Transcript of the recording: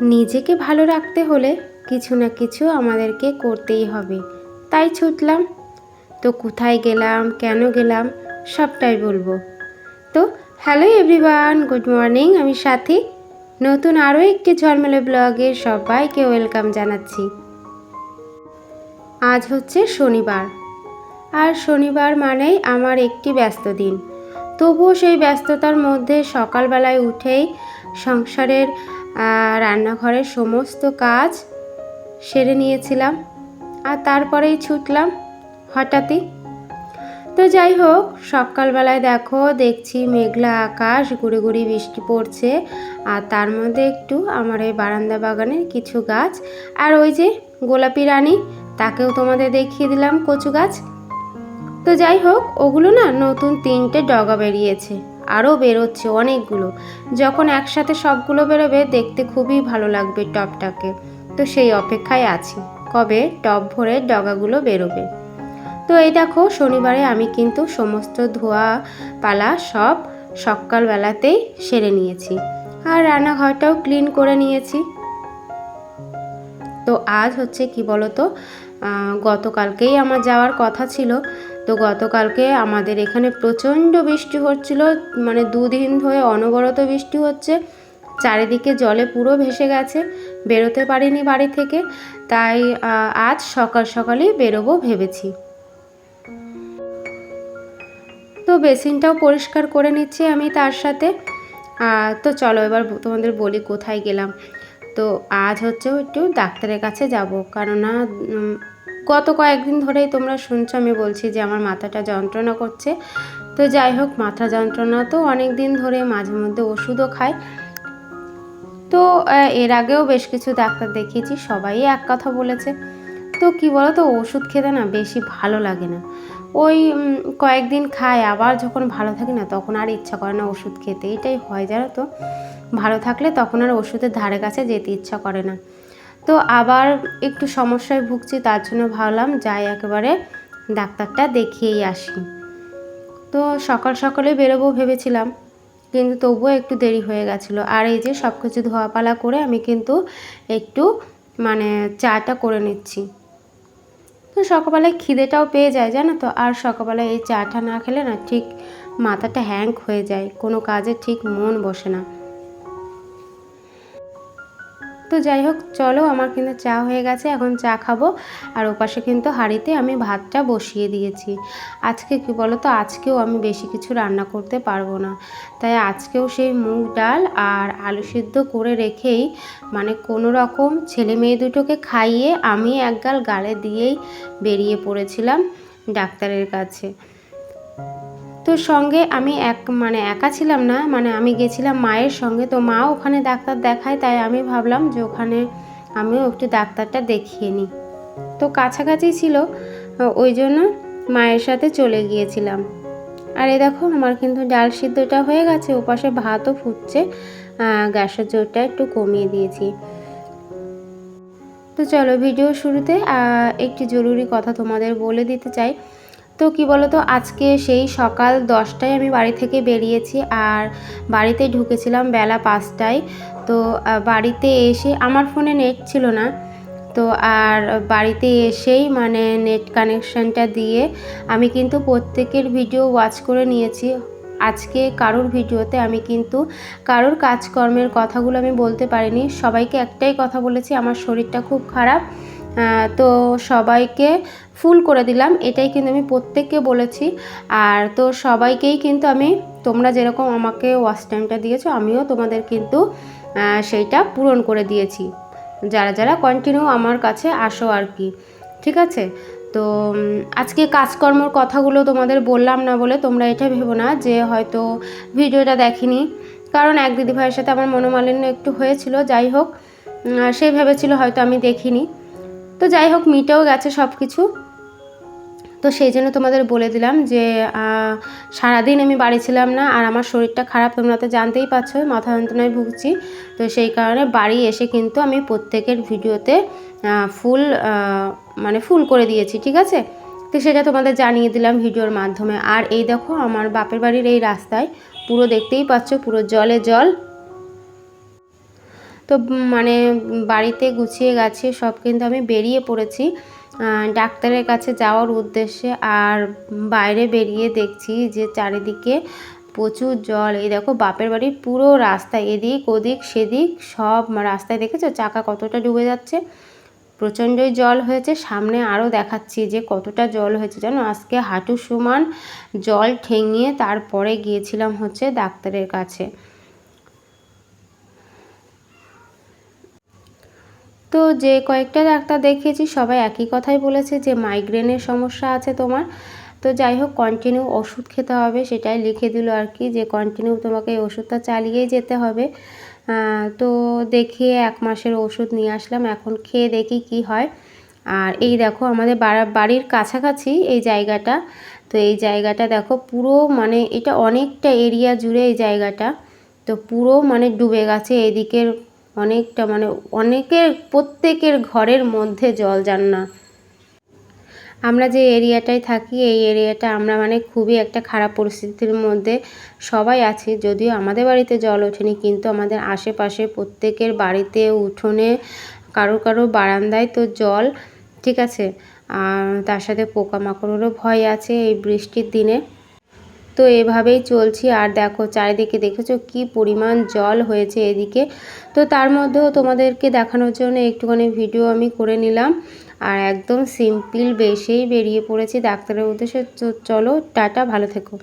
নিজেকে ভালো রাখতে হলে কিছু না কিছু আমাদেরকে করতেই হবে। তাই ছুটলাম। তো কোথায় গেলাম? কেন গেলাম? সবটাই বলব। তো হ্যালো এভরিওয়ান, গুড মর্নিং। আমি সাথী। নতুন আরও একটি ঝলমেলে ব্লগে সবাইকে ওয়েলকাম জানাচ্ছি। আজ হচ্ছে শনিবার। আর শনিবার মানেই আমার একটি ব্যস্ত দিন। তবুও সেই ব্যস্ততার মধ্যে সকালবেলায় উঠেই সংসারের রান্নাঘরের সমস্ত কাজ সেরে নিয়েছিলাম। আর তারপরেই ছুটলাম হঠাৎই। তো যাই হোক, সকালবেলায় দেখো দেখছি মেঘলা আকাশ, গুড়ি গুড়ি বৃষ্টি পড়ছে। আর তার মধ্যে একটু আমার এই বারান্দা বাগানের কিছু গাছ। আর ওই যে গোলাপি রানী, তাকেও তোমাদের দেখিয়ে দিলাম কচু গাছ। তো যাই হোক, ওগুলো না নতুন তিনটে ডগা বেরিয়েছে। আরও বেরোচ্ছে অনেকগুলো। যখন একসাথে সবগুলো বেরোবে, দেখতে খুবই ভালো লাগবে টবটাকে তো সেই অপেক্ষায় আছি, কবে টব ভরে ডগাগুলো বেরোবে। তো এই দেখো, শনিবারে আমি কিন্তু সমস্ত ধোয়া পালা সব সকালবেলাতেই সেরে নিয়েছি। আর রান্নাঘরটাও ক্লিন করে নিয়েছি। তো আজ হচ্ছে কি বলতো গতকালকেই আমার যাওয়ার কথা ছিল। তো গতকালকে আমাদের এখানে প্রচণ্ড বৃষ্টি হচ্ছিল মানে দুদিন ধরে অনবরত বৃষ্টি হচ্ছে। চারিদিকে জলে পুরো ভেসে গেছে, বেরোতে পারিনি বাড়ি থেকে, তাই আজ সকাল সকালেই বেরোবো ভেবেছি। তো বেসিনটাও পরিষ্কার করে নিচ্ছি আমি তার সাথে। তো চলো এবার তোমাদের বলি কোথায় গেলাম। তো আজ হচ্ছে একটু ডাক্তারের কাছে যাব, কেননা গত কয়েকদিন ধরেই তোমরা শুনছো, আমি বলছি যে আমার মাথাটা যন্ত্রণা করছে। তো যাই হোক, মাথা যন্ত্রণা তো অনেক দিন ধরে মাঝে মধ্যে ওষুধও খাই তো এর আগেও বেশ কিছু ডাক্তার দেখিয়েছি, সবাই এক কথা বলেছে। তো কি বলো তো ওষুধ খেতে না বেশি ভালো লাগে না। ওই কয়েকদিন খায়, আবার যখন ভালো থাকি না, তখন আর ইচ্ছা করে না ওষুধ খেতে। এটাই হয়, জানো তো? ভালো থাকলে তখন আর ওষুধের ধারে কাছে যেতে ইচ্ছা করে না। তো আবার একটু সমস্যায় ভুগছি, তার জন্য ভাবলাম যাই একেবারে ডাক্তারটা দেখিয়েই আসি। তো সকাল সকালে বেরোবো ভেবেছিলাম, কিন্তু তবুও একটু দেরি হয়ে গেছিল। আর এই যে সব কিছু ধোয়াপালা করে আমি কিন্তু একটু মানে চাটা করে নিচ্ছি। তো সকালবেলায় খিদেটাও পেয়ে যায়, জানো তো? আর সকালবেলায় এই চাটা না খেলে না ঠিক মাথাটা হ্যাং হয়ে যায়, কোনো কাজে ঠিক মন বসে না। তো যাই হোক, চলো, আমার কিন্তু চা হয়ে গেছে, এখন চা খাব। আর ওপাশে কিন্তু হাঁড়িতে আমি ভাতটা বসিয়ে দিয়েছি। আজকে কি বলো তো আজকেও আমি বেশি কিছু রান্না করতে পারব না। তাই আজকেও সেই মুগ ডাল আর আলু সিদ্ধ করে রেখেই মানে কোনো রকম ছেলে মেয়ে দুটোকে খাইয়ে আমি একগাল গালে দিয়েই বেরিয়ে পড়েছিলাম ডাক্তারের কাছে। তো সঙ্গে আমি এক মানে একা ছিলাম না মানে আমি গেছিলাম মায়ের সঙ্গে, তো মা ওখানে ডাক্তার দেখায়, তাই আমি ভাবলাম যে ওখানে আমিও একটু ডাক্তারটা দেখিয়ে নিই। তো কাছাকাছি ছিল ওই জন্য মায়ের সাথে চলে গিয়েছিলাম। আর এই দেখো, আমার কিন্তু ডাল সিদ্ধটা হয়ে গেছে, ওপাশে ভাতও ফুটছে গ্যাসের জোরটা একটু কমিয়ে দিয়েছি। তো চলো, ভিডিও শুরুতে একটি জরুরি কথা তোমাদের বলে দিতে চাই। তো কি বলো তো আজকে সেই সকাল দশটায় আমি বাড়ি থেকে বেরিয়েছি আর বাড়িতে ঢুকেছিলাম বেলা পাঁচটায়। তো বাড়িতে এসে, আমার ফোনে নেট ছিল না। তো, আর বাড়িতে এসেই মানে নেট কানেকশানটা দিয়ে আমি কিন্তু প্রত্যেকের ভিডিও ওয়াচ করে নিয়েছি। আজকে কারোর ভিডিওতে আমি কিন্তু কারোর কাজকর্মের কথাগুলো আমি বলতে পারিনি। সবাইকে একটাই কথা বলেছি, আমার শরীরটা খুব খারাপ। তো সবাইকে ফুল করে দিলাম। এটাই কিন্তু আমি প্রত্যেককে বলেছি। আর তো সবাইকেই কিন্তু আমি, তোমরা যেরকম আমাকে ওয়াচ টাইমটা দিয়েছ, আমিও তোমাদের কিন্তু সেইটা পূরণ করে দিয়েছি। যারা যারা কন্টিনিউ আমার কাছে আসো আর কি। ঠিক আছে? তো আজকে কাজকর্মর কথাগুলো তোমাদের বললাম না বলে তোমরা এটা ভেবো না যে হয়তো ভিডিওটা দেখিনি। কারণ এক দিদি ভাইয়ের সাথে আমার মনোমালিন্য একটু হয়েছিল, যাই হোক। সে ভেবেছিল হয়তো আমি দেখিনি। তো যাই হোক, মিটেও গেছে সব কিছু তো সেই জন্য তোমাদের বলে দিলাম যে সারাদিন আমি বাড়ি ছিলাম না, আর আমার শরীরটা খারাপ, তোমরা তো জানতেই পারছ, মাথা যন্ত্রণায় ভুগছি। তো সেই কারণে বাড়ি এসে কিন্তু আমি প্রত্যেকের ভিডিওতে ফুল মানে ফুল করে দিয়েছি, ঠিক আছে? তো সেটা তোমাদের জানিয়ে দিলাম ভিডিওর মাধ্যমে। আর এই দেখো, আমার বাপের বাড়ির এই রাস্তায়, পুরো দেখতেই পাচ্ছ, পুরো জলে জল। তো মানে বাড়িতে গুছিয়ে গাছিয়ে সব কিন্তু আমি বেরিয়ে পড়েছি। ডাক্তারের কাছে যাওয়ার উদ্দেশ্যে আর বাইরে বেরিয়ে দেখছি যে চারিদিকে প্রচুর জল। এই দেখো, বাপের বাড়ির পুরো রাস্তা, এদিক ওদিক সেদিক সব রাস্তায় দেখেছ? চাকা কতটা ডুবে যাচ্ছে? প্রচণ্ডই জল হয়েছে। সামনে আরও দেখাচ্ছি যে কতটা জল হয়েছে। জানো, আজকে হাঁটু সমান জল ঠেঙিয়ে তারপরে গিয়েছিলাম হচ্ছে ডাক্তারের কাছে। তো যে কয়েকটা ডাক্তার দেখিয়েছি, সবাই একই কথাই বলেছে যে মাইগ্রেনের সমস্যা আছে তোমার। তো যাই হোক কন্টিনিউ ওষুধ খেতে হবে, সেটাই লিখে দিল আর কি যে কন্টিনিউ তোমাকে এই ওষুধটা চালিয়েই যেতে হবে। তো দেখিয়ে এক মাসের ওষুধ নিয়ে আসলাম, এখন খেয়ে দেখি কি হয়। আর এই দেখো আমাদের বাড়ির কাছাকাছি এই জায়গাটা, তো এই জায়গাটা দেখো পুরো মানে এটা অনেকটা এরিয়া জুড়ে এই জায়গাটা, তো পুরো মানে ডুবে গেছে, এদিকের অনেকটা মানে অনেকের, প্রত্যেকের ঘরের মধ্যে জল যান না। আমরা যে এরিয়াটায় থাকি, এই এরিয়াটা আমরা মানে খুবই একটা খারাপ পরিস্থিতির মধ্যে সবাই আছি। যদিও আমাদের বাড়িতে জল ওঠেনি, কিন্তু আমাদের আশেপাশে প্রত্যেকের বাড়িতে উঠোনে কারও কারও বারান্দায় তো জল, ঠিক আছে? আর তার সাথে পোকামাকড়েরও ভয় আছে এই বৃষ্টির দিনে। তো এভাবেই চলছি। আর দেখো, চারিদিকে দেখেছ কি পরিমাণ জল হয়েছে এদিকে। তো তার মধ্যেও তোমাদেরকে দেখানোর জন্য একটুখানি ভিডিও আমি করে নিলাম। আর একদম সিম্পল বেশেই বেরিয়ে পড়েছি ডাক্তারের উদ্দেশ্যে। চলো, টাটা, ভালো থেকো।